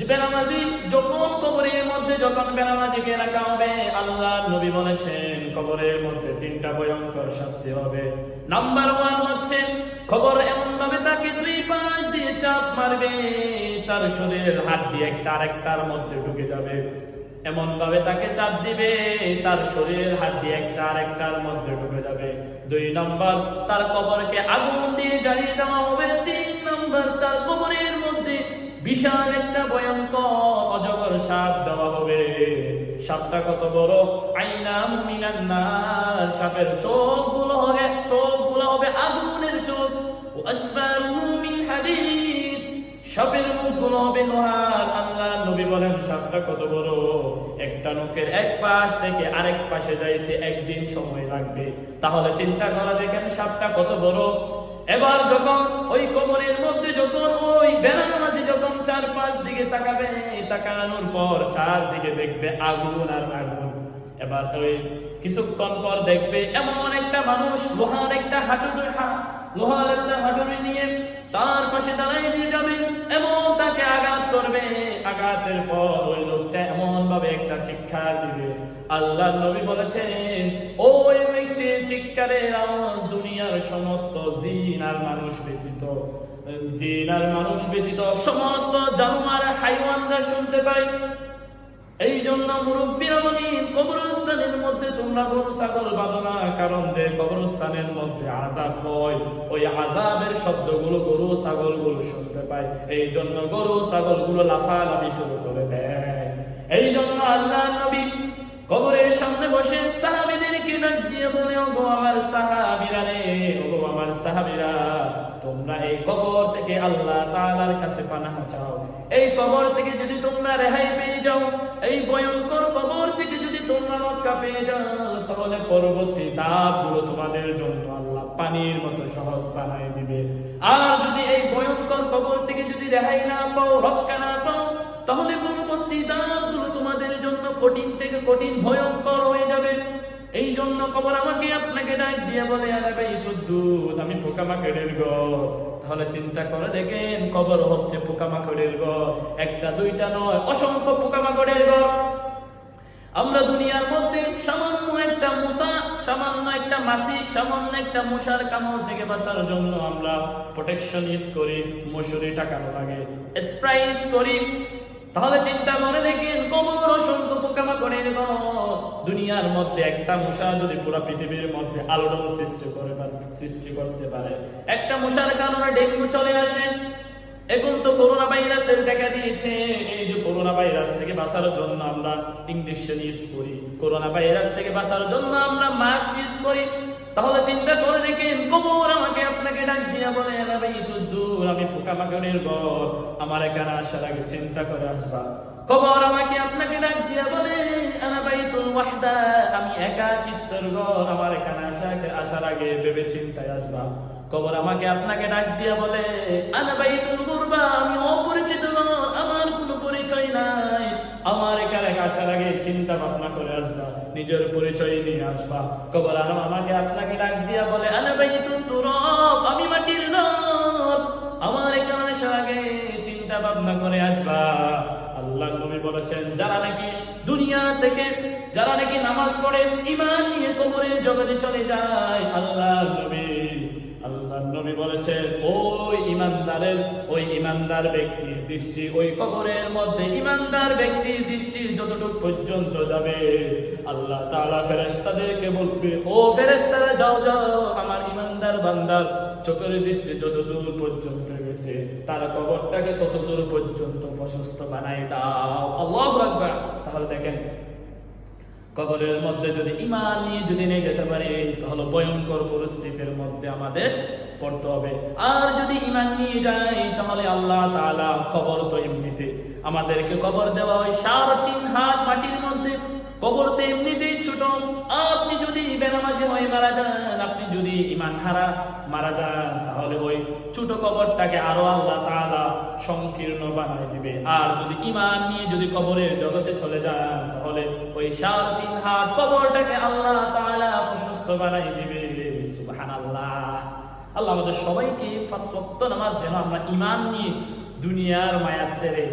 বেনামাজি যখন কবরের মধ্যে, যখন বেনামাজিকে রাখা হবে, আল্লাহ নবী বলেছেন, কবরের মধ্যে তিনটা ভয়ঙ্কর শাস্তি হবে। নাম্বার ওয়ান হচ্ছে খবর এমন ভাবে তাকে দুই পাশ দিয়ে চাপ মারবে, তার শরীরের হাত দিয়ে একটা আরেকটার মধ্যে ঢুকে যাবে। এমন ভাবে তাকে চাপ দিবে, তার শরীরের হাত দিয়ে একটা আরেকটার মধ্যে ঢুকে যাবে। দুই নম্বর, তার কবরকে আগুন দিয়ে জ্বালিয়ে দেওয়া হবে। তিন নম্বর, তার কবরের মধ্যে বিশাল সাপ দেওয়া হবে। সাপটা কত বড়? আইনা মিনান্নার সাপের চোখগুলো হবে হবে আগুনের চোখ। ও আসফারুহু মিন হাদিদ। সাপের হবে লোহার। আল্লাহ নবী বলেন সাপটা কত বড়? একটা এক পাশ থেকে আরেক পাশে যাইতে একদিন সময় লাগবে। তাহলে চিন্তা করা দেখেন সাপটা কত বড়? এবার যখন ওই কবরের মধ্যে যখন ওই বেনামাজি চার পাঁচ দিকে তাকাবে, তাকানোর পর চারদিকে দেখবে আগুন আর আগুন। এবার ওই কিছুক্ষণ পর দেখবে এমন একটা মানুষ লোহার একটা হাঁটুর লোহার একটা হাঁটুরি নিয়ে তার পাশে দাঁড়াই নিয়ে যাবে। এমন তাকে আঘাত করবে। আঘাতের পর ওই লোকটা এমন ভাবে একটা চিৎকার দিবে। আল্লাহ নবী বলেছেন, ওই ব্যক্তির চিৎকারের আওয়াজ দুনিয়ার সমস্ত জিন আর মানুষ ব্যতীত, জিন আর মানুষ ব্যতীত সমস্ত জানোয়ার হাইওয়ানরা শুনতে পায়। এই জন্য মুরব্বীরা মধ্যে তোমরা গরু, ছাগল বাঁধো না, কারণ যে কবরস্থানের মধ্যে আজাব হয়, ওই আজাবের শব্দগুলো গরু ছাগলগুলো শুনতে পায়। এই জন্য গরু ছাগলগুলো লাফালাফি শুরু করে দেয়। এই জন্য আল্লাহ নবী কবরের সামনে বসে সাহাবিদেরকে ডাক দিয়ে বলে, ওগো আমার সাহাবিরা রে, ওগো আমার সাহাবিরা, তোমরা এই কবর থেকে আল্লাহ তাআলার কাছে পানাহ চাও। এই কবর থেকে যদি তোমরা রেহাই পেয়ে যাও, এই ভয়ঙ্কর রক্ষা পেয়ে যাও তাহলে পরবর্তী তোমাদের জন্য আল্লাহ পানির মতো সহজ বানাই দিবে। আর যদি এই ভয়ঙ্কর কবর থেকে যদি রেহাই না পাও, রক্ষা না পাও, তাহলে পরবর্তী তোমাদের জন্য কঠিন থেকে কঠিন ভয়ঙ্কর হয়ে যাবে। এই জন্য কবর আমাকে আপনাকে ডাক দিয়ে বলে, আরে ভাই দুধ, আমি পোকামাকড়ের ঘর তাহলে চিন্তা করে দেখেন, কবর হচ্ছে পোকামাকড়ের ঘর একটা, দুইটা নয়, অসংখ্য পোকামাকড়ের ঘর আমরা দুনিয়ার মধ্যে সামান্য একটা মশা সামান্য একটা মাছি সামান্য একটা মশার কামড় থেকে বাঁচার জন্য আমরা প্রোটেকশন ইউজ করি, মশুরি টাকানো লাগে স্প্রাই ইউজ করি। তাহলে চিন্তা করে দেখেন, কবর অসংখ্য পোকামাকড়ের ঘর। দুনিয়ার মধ্যে একটা মশা যদি পুরো পৃথিবীর মধ্যে আলোড়ন সৃষ্টি করে সৃষ্টি করতে পারে, একটা মশার কারণে ডেঙ্গু চলে আসে। এখন তো ভাইরাসের দেখা দিয়েছে এই যে করোনা ভাইরাস থেকে বাঁচার জন্য আমরা ইঞ্জেকশন ইউজ করি। করোনা ভাইরাস থেকে বাঁচার জন্য আমরা মাস্ক ইউজ করি। তাহলে চিন্তা করে দেখেন কবর আমাকে আপনাকে ডাক দিয়া বলে না ভাই দূর, আমি পোকামাকড়ের ঘর আমার এখানে আসার আগে চিন্তা করে আসবা। কবর আমাকে আপনাকে ডাক দিয়া বলে আনা বাইতুল ওয়াহদা, আমি একাকিত্বর ঘর আমার এখানে আসা আসার আগে ভেবে চিন্তায় আসবা। কবর আমাকে আপনাকে ডাক দিয়া বলে, আনা চিন্তা ভাবনা করে আসবা, নিজের পরিচয় নিয়ে আসবা। কবর আরও আমাকে আপনাকে ডাক দিয়া বলে আনা বাইতুল তুরব, আমি মাটির আমার এখানে আগে চিন্তা ভাবনা করে আসবা। আল্লাহ নবী বলেছেন, যারা নাকি দুনিয়া থেকে, যারা নাকি নামাজ পড়ে ইমান নিয়ে কবরের জগতে চলে যায়, আল্লাহ নবী আল্লাহ নবী বলেছেন, ওই ইমানদারের, ওই ইমানদার ব্যক্তির দৃষ্টি ওই কবরের মধ্যে ইমানদার ব্যক্তির দৃষ্টি যতটুকু পর্যন্ত যাবে। আল্লাহ তাআলা ফেরেশতাদেরকে বলবে, ও ফেরেশতারা, যাও যাও, আমার ইমানদার বান্দার চোখের দৃষ্টি যত দূর পর্যন্ত গেছে, তার কবরটাকে তত দূর পর্যন্ত প্রশস্ত বানাই দাও। আল্লাহু তাহলে দেখেন কবরের মধ্যে যদি ইমান নিয়ে যদি নিয়ে যেতে পারি, তাহলে ভয়ঙ্কর পরিস্থিতির মধ্যে আমাদের পড়তে হবে। আর যদি ইমান নিয়ে যাই, তাহলে আল্লাহ তালা কবর তো এমনিতে আমাদেরকে কবর দেওয়া হয় সাড়ে তিন কবর তো এমনিতেই ছোট, আপনি যদি বেনামাজি হয়ে মারা যান, আপনি যদি ইমান হারা মারা যান, তাহলে ওই ছোট কবরটাকে আরও আল্লাহ তাআলা সংকীর্ণ বানায় দিবে। আর যদি ইমান নিয়ে যদি কবরের জগতে চলে যান, তাহলে ওই সাড়ে তিন হাত কবরটাকে আল্লাহ তাআলা প্রশস্ত বানাই দিবে। সুবহানাল্লাহ। আল্লাহ আমাদের সবাইকে ফার্স্ট নামাজ যেন আমরা ইমান নিয়ে দুনিয়ার মায়া ছেড়ে